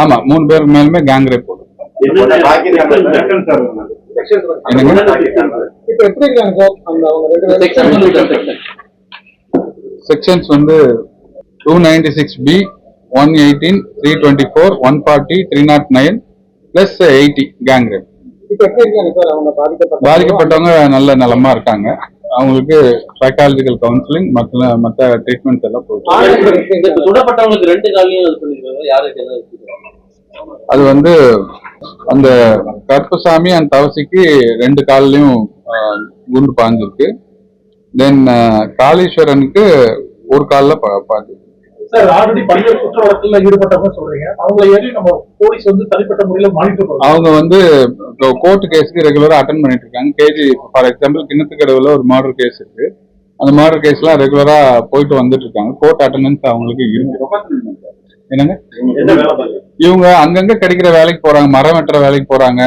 ஆமா மூணு பேருக்கு மேலுமே கேங் ரேப் செக்ஷன்ஸ் வந்து two ninety six B one eighteen three twenty four one forty three naught nine plus eighty gang rape பாதிக்கப்பட்டவங்க? நல்ல நலமா இருக்காங்க. அவங்களுக்கு சைக்காலஜிக்கல் கவுன்சிலிங் மற்ற மற்ற ட்ரீட்மெண்ட்ஸ் எல்லாம் போயிட்டு சுடப்பட்டவங்களுக்கு ரெண்டு காலையும் இது பண்ணிருக்காங்க யாருக்கு என்ன இருக்கு? அது வந்து அந்த கருப்பசாமி அண்ட் தவசிக்கு ரெண்டு கால்லயும் குண்டு பாஞ்சிருக்கு. தென் காளீஸ்வரனுக்கு ஒரு கால்ல பாஞ்சிருக்கு. சார் ஆல்ரெடி பல்வேறு குற்ற வழக்குல ஈடுபட்டவங்க சொல்றீங்க. அவங்கள ஏறி நம்ம போலீஸ் வந்து தனிப்பட்ட முறையில மானிட்டர் பண்ணுவோம் அவங்க வந்து கோர்ட் கேஸ்க்கு ரெகுலரா அட்டன் பண்ணிட்டு இருக்காங்க. கேஜி ஃபார் எக்ஸாம்பிள் கிணத்துக்கடவுல ஒரு மர்டர் கேஸ் இருக்கு. அந்த மர்டர் கேஸ்லாம் ரெகுலரா போயிட்டு வந்துட்டு இருக்காங்க. கோர்ட் அட்டண்டன்ஸ் அவங்களுக்கு இருக்கு. என்னங்க? இவங்க அங்கங்க கிடைக்கிற வேலைக்கு போறாங்க மரம் வெட்டுற வேலைக்கு போறாங்க.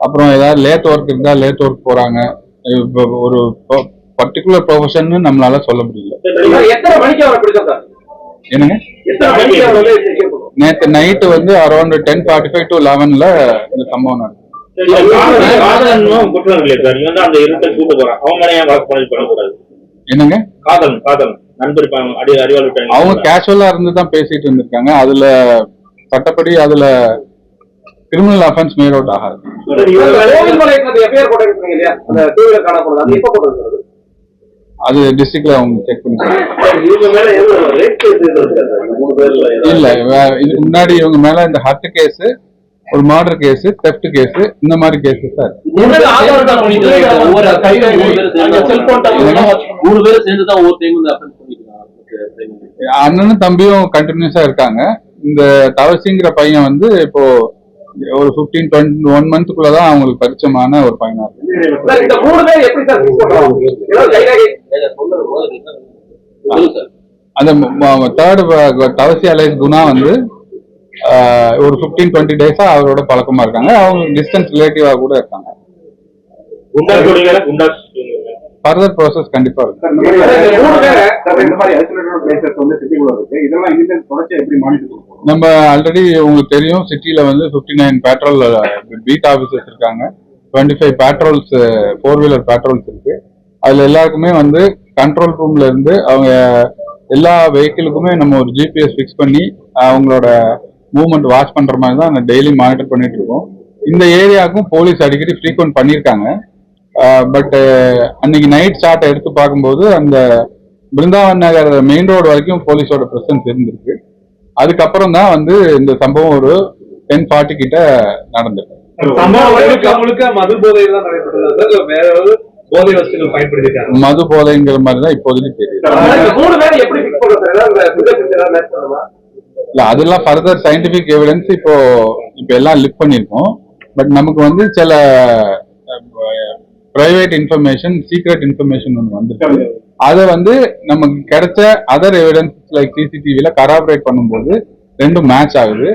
அப்புறம் ஏதாவது லேத் ஒர்க் இருந்தா லேத் ஒர்க் போறாங்க. ஒரு பர்டிகுலர் ப்ரொஃபஷன் நம்மளால சொல்ல முடியல. என்னங்க? நேத்து நைட்டு வந்து around ten forty five to லெவன்ல இந்த சம்பவம் நடக்கும் என்னங்க? காதலன் காதலன். நண்பர் அவங்க கேஷுவலா இருந்து தான் பேசிட்டு இருந்திருக்காங்க. அதுல சட்டப்படி அதுல கிரிமினல் அஃபென்ஸ் மேட் அவுட் ஆகாது. அது டிஸ்ட்ரிக்ட்ல அவங்க செக் பண்ணி மேல இல்ல இதுக்கு முன்னாடி இவங்க மேல இந்த ஹர்ட் கேஸ் ஒரு மர்டர் கேஸ் தெஃப்ட் கேஸ் இந்த மாதிரி கேஸ் சார் அண்ணனும் தம்பியும் கண்டினியூஸா இருக்காங்க. இந்த தவசிங்கிற பையன் வந்து இப்போ ஒரு பிப்டீன் டுவெண்ட்டி ஒன் மந்த்துக்குள்ளதான் அவங்களுக்கு பரிச்சயமான ஒரு பையனா இருக்கு. அந்த தேர்ட் தவசி அலைஸ் குணா வந்து ஒரு பிப்டீன் டுவெண்ட்டி டேஸா அவரோட பழக்கமா இருக்காங்க. அவங்க டிஸ்டன்ஸ் ரிலேட்டிவா கூட இருக்காங்க. ஃபர்தர் ப்ராசஸ் கண்டிப்பா இருக்கு. நம்ம ஆல்ரெடி உங்களுக்கு தெரியும் சிட்டில வந்து 59 நைன் பேட்ரோல் பீட் ஆஃபீஸர்ஸ் இருக்காங்க. Twenty five patrols four wheeler patrols இருக்கு. அதுல எல்லாருக்குமே வந்து கண்ட்ரோல் ரூம்ல இருந்து அவங்க எல்லா வெஹிக்கிளுக்குமே நம்ம ஒரு ஜிபிஎஸ் ஃபிக்ஸ் பண்ணி அவங்களோட மூவ்மெண்ட் வாட்ச் பண்ற மாதிரி தான் டெய்லி மானிட்டர் பண்ணிட்டு இருக்கோம். இந்த ஏரியாவுக்கும் போலீஸ் அடிக்கடி ஃப்ரீக்வெண்ட் பண்ணியிருக்காங்க பட் அன்னைக்கு நைட் ஷாட்டை எடுத்து பார்க்கும்போது அந்த பிருந்தாவன் நகர் மெயின் ரோடு வரைக்கும் போலீஸோட பிரசன்ஸ் இருந்திருக்கு. அதுக்கப்புறம் தான் வந்து இந்த சம்பவம் ஒரு டென் ஃபார்ட்டி கிட்ட நடந்திருக்கு மது போதைங்கிற மாதிரி தான் இப்போதைக்கு தெரியுது. இல்ல அதெல்லாம் ஃபர்தர் சயின்டிபிக் எவிடன்ஸ் இப்போ இப்போ எல்லாம் லிக் பண்ணியிருக்கோம் பட் நமக்கு வந்து சில பிரைவேட் இன்ஃபர்மேஷன் சீக்ரெட் இன்ஃபர்மேஷன் ஒன்று வந்துருக்கு அதை வந்து நமக்கு கிடைச்ச அதர் எவிடன்ஸ் லைக் சிசிடிவில கராபரேட் பண்ணும்போது ரெண்டும் மேட்ச் ஆகுது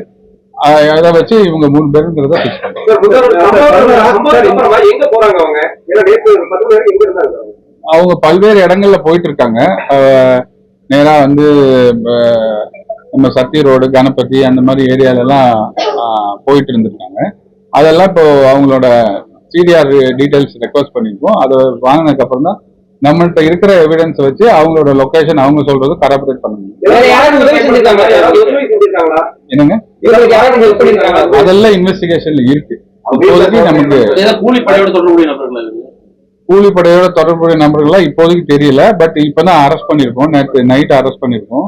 அதை வச்சு இவங்க மூணு பேருங்கிறத ஃபிக்ஸ் போறாங்க அவங்க பல்வேறு இடங்கள்ல போயிட்டு இருக்காங்க நேரா வந்து நம்ம சத்தி ரோடு கணபதி அந்த மாதிரி ஏரியால எல்லாம் அஹ், போயிட்டு இருந்திருக்காங்க. அதெல்லாம் இப்போ அவங்களோட சிடிஆர் டீடைல்ஸ் ரெக்வஸ்ட் பண்ணிருக்கோம் அதை வாங்கினதுக்கு அப்புறம் தான் நம்மள்ட்ட இருக்கிற எவிடன்ஸ் வச்சு அவங்களோட லொகேஷன் அவங்க சொல்றது கராபரேட் பண்ண முடியும் வேற யாராவது உதவி செஞ்சிருக்காங்க யாராவது உதவி செஞ்சிருக்காங்களா என்னங்க? அதெல்லாம் இன்வெஸ்டிகேஷன்ல இருக்கு. இப்போதைக்கு நமக்கு கூலிப்படையோட தொடர்புடைய நபர்கள்லாம் இப்போதைக்கு தெரியல. பட் இப்பதான் அரெஸ்ட் பண்ணிருக்கோம் நேற்று நைட் அரெஸ்ட் பண்ணிருக்கோம்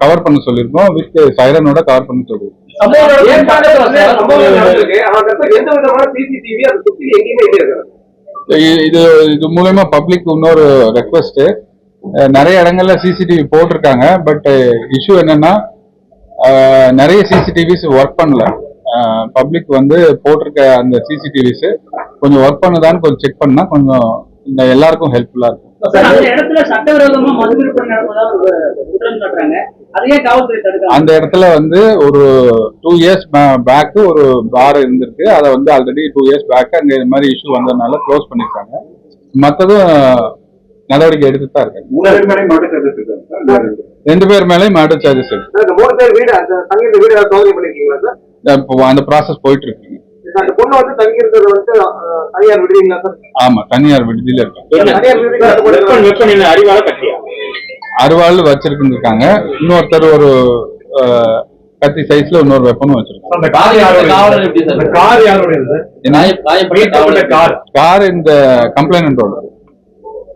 கவர் பண்ண சொல்லியிருக்கோம். வித் சைரனோட கவர் பண்ண சொல்லியிருக்கோம். இது இது மூலயமா பப்ளிக் இன்னொரு ரெக்வஸ்ட் நிறைய இடங்கள்ல சிசிடிவி போட்டிருக்காங்க. பட் இஷ்யூ என்னன்னா நிறைய சிசிடிவிஸ் ஒர்க் பண்ணல. பப்ளிக் வந்து போட்டிருக்க அந்த சிசிடிவிஸ் கொஞ்சம் ஒர்க் பண்ணுதான்னு கொஞ்சம் செக் பண்ணா கொஞ்சம் இந்த எல்லாருக்கும் ஹெல்ப்ஃபுல்லா இருக்கும். அந்த இடத்துல வந்து ஒரு டூ இயர்ஸ் பேக் ஒரு பார் இருந்திருக்கு. அதை வந்து ஆல்ரெடி டூ இயர்ஸ் பேக் அங்க இது மாதிரி இஷ்யூ வந்ததுனால க்ளோஸ் பண்ணிருக்காங்க. மற்றதும் நடவடிக்கை எடுத்துட்டு தான் இருக்காங்க. ரெண்டு பேர் மேலேயும் மேட்டர் சார்ஜஸ் இருக்கு. இந்த மூணு பேர் வீடு அந்த ப்ராசஸ் போயிட்டு இருக்கு. அந்த பொண்ணு வந்து தங்கியிருந்தது வந்து அஹ், தனியார் விடுவீங்களா சார்? ஆமா தனியார் விடுதியில என்ன அறிவால கட்டியா வச்சிருக்காங்க இன்னொருத்தர் ஒரு கத்தி சைஸ்ல இன்னொரு வெப்பனும் வச்சிருக்காங்க. அந்த கார் இந்த கம்ப்ளைண்டோட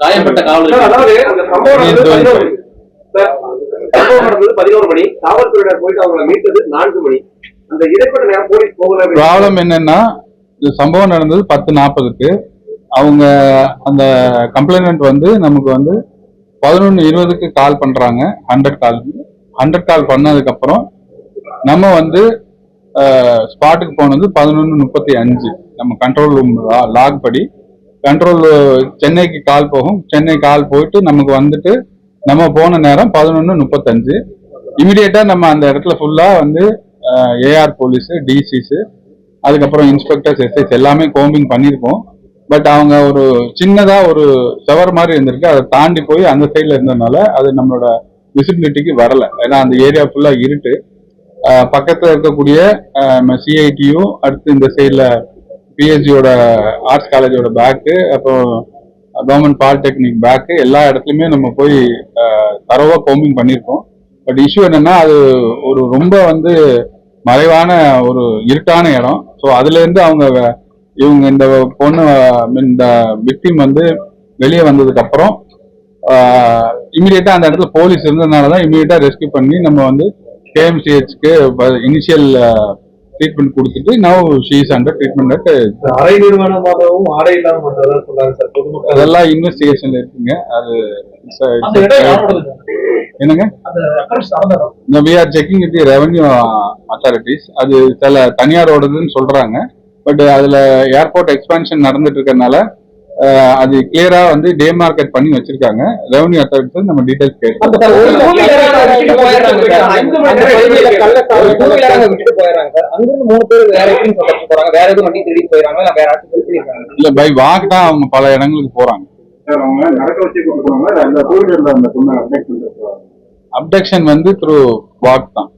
காயம்பட்ட சார், காவலர். அதாவது அந்த சம்பவம் நடந்தது இது பதினோரு மணி. சார், சம்பவம் நடந்தது பதினோரு மணி. காவல்துறையினர் போயிட்டு அவங்களை மீட்டது நான்கு மணி. அந்த இடைப்பட்ட நேரம் போலீஸ் போகல. ப்ராப்ளம் என்னன்னா இந்த சம்பவம் நடந்தது பத்து நாற்பதுக்கு. அவங்க அந்த கம்ப்ளைனண்ட் வந்து நமக்கு வந்து பதினொன்று இருபதுக்கு கால் பண்ணுறாங்க ஹண்ட்ரட் கால் ஹண்ட்ரட் கால் பண்ணதுக்கப்புறம் நம்ம வந்து ஸ்பாட்டுக்கு போனது பதினொன்று முப்பத்தி அஞ்சு. நம்ம கண்ட்ரோல் ரூம் லாக் படி. கண்ட்ரோல் சென்னைக்கு கால் போகும். சென்னை கால் போயிட்டு நமக்கு வந்துட்டு நம்ம போன நேரம் பதினொன்று முப்பத்தஞ்சு. இமிடியேட்டாக நம்ம அந்த இடத்துல ஃபுல்லாக வந்து ஏஆர் போலீஸு டிசிஸு அதுக்கப்புறம் இன்ஸ்பெக்டர்ஸ் எஸ்எஸ் எல்லாமே கோம்பிங் பண்ணியிருக்கோம். பட் அவங்க ஒரு சின்னதா ஒரு செவர் மாதிரி இருந்திருக்கு. அதை தாண்டி போய் அந்த சைட்ல இருந்ததுனால அது நம்மளோட விசிபிலிட்டிக்கு வரல. ஏன்னா அந்த ஏரியா ஃபுல்லா இருட்டு. பக்கத்தில் பக்கத்துல இருக்கக்கூடிய சிஐடியும் அடுத்து இந்த சைட்ல பிஎஸ்சியோட ஆர்ட்ஸ் காலேஜோட பேக்கு அப்புறம் கவர்மெண்ட் பாலிடெக்னிக் பேக்கு எல்லா இடத்துலையுமே நம்ம போய் தரவாக கோம்பிங் பண்ணியிருக்கோம். பட் இஷ்யூ என்னன்னா அது ஒரு ரொம்ப வந்து மறைவான ஒரு இருட்டான இடம். ஸோ அதுல இருந்து அவங்க இவங்க இந்த பொண்ணு இந்த விக்டிம் வந்து வெளியே வந்ததுக்கு அப்புறம் இமீடியட்டா அந்த இடத்துல போலீஸ் இருந்ததுனால தான் இமீடியட்டா ரெஸ்க்யூ பண்ணி நம்ம வந்து கேஎம்சிஹெச்க்கு இனிஷியல் ட்ரீட்மெண்ட் கொடுத்துட்டு now she's under treatment at அரை நிறுவனமாகவும் ஆடை இல்லாம சொல்றாங்க சார் அதெல்லாம் இன்வெஸ்டிகேஷன்ல இருக்குங்க. அது என்னங்க? We are checking with revenue authorities அது சில தனியாரோடதுன்னு சொல்றாங்க. பட் அதுல ஏர்போர்ட் எக்ஸ்பான்ஷன் நடந்துட்டு இருக்கறனால அஹ், அது கிளியரா வந்து டே மார்க்கெட் பண்ணி வச்சிருக்காங்க. ரெவன்யூ அத்தாரிட்டிஸ் நம்ம டீடைல்ஸ் கேட்கலாம் இல்ல பை வாக் தான் அவங்க பல இடங்களுக்கு போறாங்க. நடக்க வச்சு கொண்டு போனாங்க அந்த டூ வீலர்ல அந்த பொண்ணை அப்டேட் பண்ணிட்டு அப்டக்ஷன் வந்து த்ரூ வாக் தான்.